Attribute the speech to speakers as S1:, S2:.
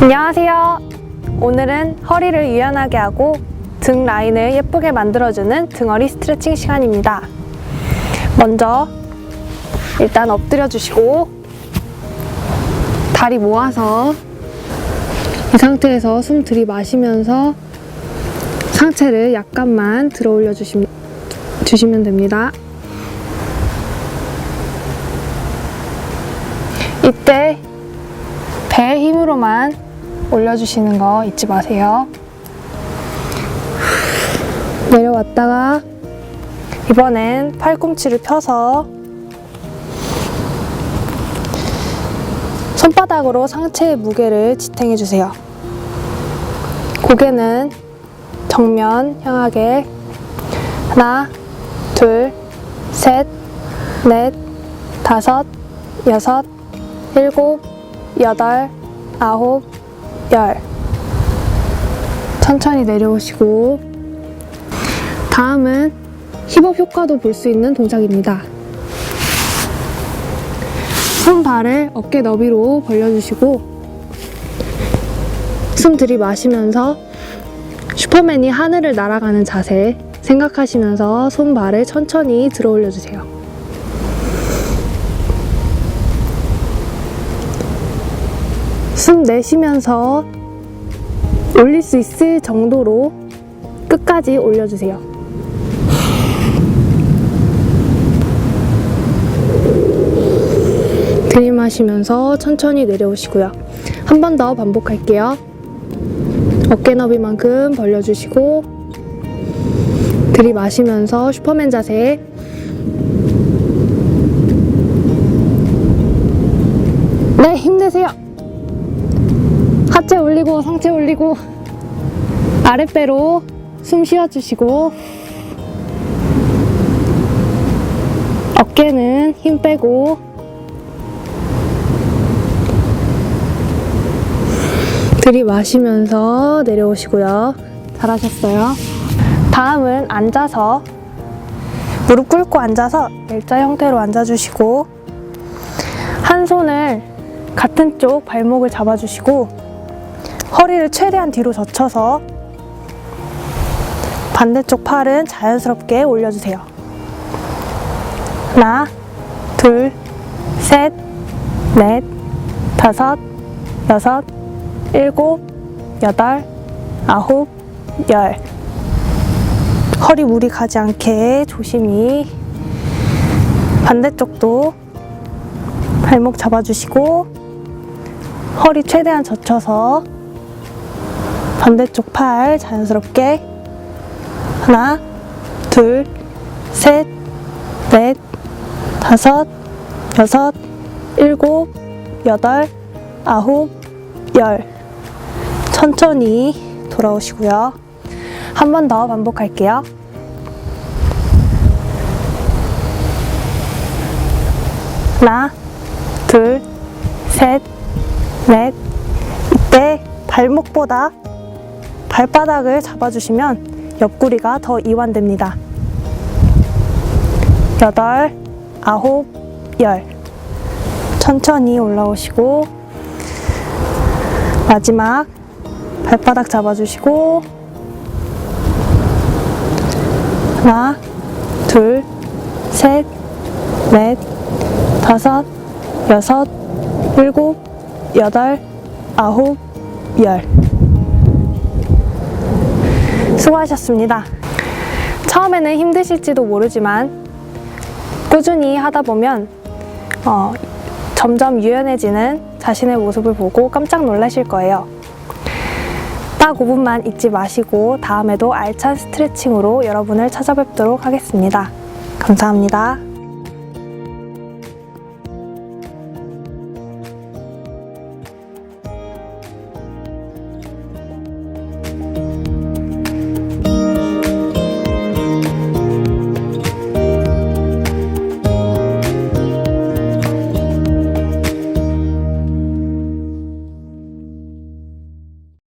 S1: 안녕하세요. 오늘은 허리를 유연하게 하고 등 라인을 예쁘게 만들어주는 등허리 스트레칭 시간입니다. 먼저 일단 엎드려 주시고 다리 모아서 이 상태에서 숨 들이마시면서 상체를 약간만 들어 올려 주시, 주시면 됩니다. 이때 배 힘으로만 올려주시는 거 잊지 마세요. 내려왔다가 이번엔 팔꿈치를 펴서 손바닥으로 상체의 무게를 지탱해 주세요. 고개는 정면 향하게 하나, 둘, 셋, 넷, 다섯, 여섯, 일곱, 여덟, 아홉, 열. 천천히 내려오시고 다음은 힙업 효과도 볼 수 있는 동작입니다. 손발을 어깨 너비로 벌려주시고 숨 들이마시면서 슈퍼맨이 하늘을 날아가는 자세 생각하시면서 손발을 천천히 들어 올려주세요. 숨 내쉬면서 올릴 수 있을 정도로 끝까지 올려주세요. 들이마시면서 천천히 내려오시고요. 한 번 더 반복할게요. 어깨 너비만큼 벌려주시고 들이마시면서 슈퍼맨 자세 네 힘내세요 하체 올리고 상체 올리고 아랫배로 숨 쉬어주시고 어깨는 힘 빼고 들이마시면서 내려오시고요. 잘하셨어요. 다음은 앉아서 무릎 꿇고 앉아서 일자 형태로 앉아주시고 한 손을 같은 쪽 발목을 잡아주시고 허리를 최대한 뒤로 젖혀서 반대쪽 팔은 자연스럽게 올려주세요. 하나, 둘, 셋, 넷, 다섯, 여섯, 일곱, 여덟, 아홉, 열. 허리 무리 가지 않게 조심히 반대쪽도 발목 잡아주시고 허리 최대한 젖혀서 반대쪽 팔 자연스럽게 하나, 둘, 셋, 넷, 다섯, 여섯, 일곱, 여덟, 아홉, 열. 천천히 돌아오시고요. 한 번 더 반복할게요. 하나, 둘, 셋, 넷. 이때 발목보다 발바닥을 잡아주시면 옆구리가 더 이완됩니다. 여덟, 아홉, 열. 천천히 올라오시고 마지막 발바닥 잡아주시고 하나, 둘, 셋, 넷, 다섯, 여섯, 일곱, 여덟, 아홉, 열. 수고하셨습니다. 처음에는 힘드실지도 모르지만 꾸준히 하다 보면 어, 점점 유연해지는 자신의 모습을 보고 깜짝 놀라실 거예요. 딱 5분만 잊지 마시고 다음에도 알찬 스트레칭으로 여러분을 찾아뵙도록 하겠습니다. 감사합니다.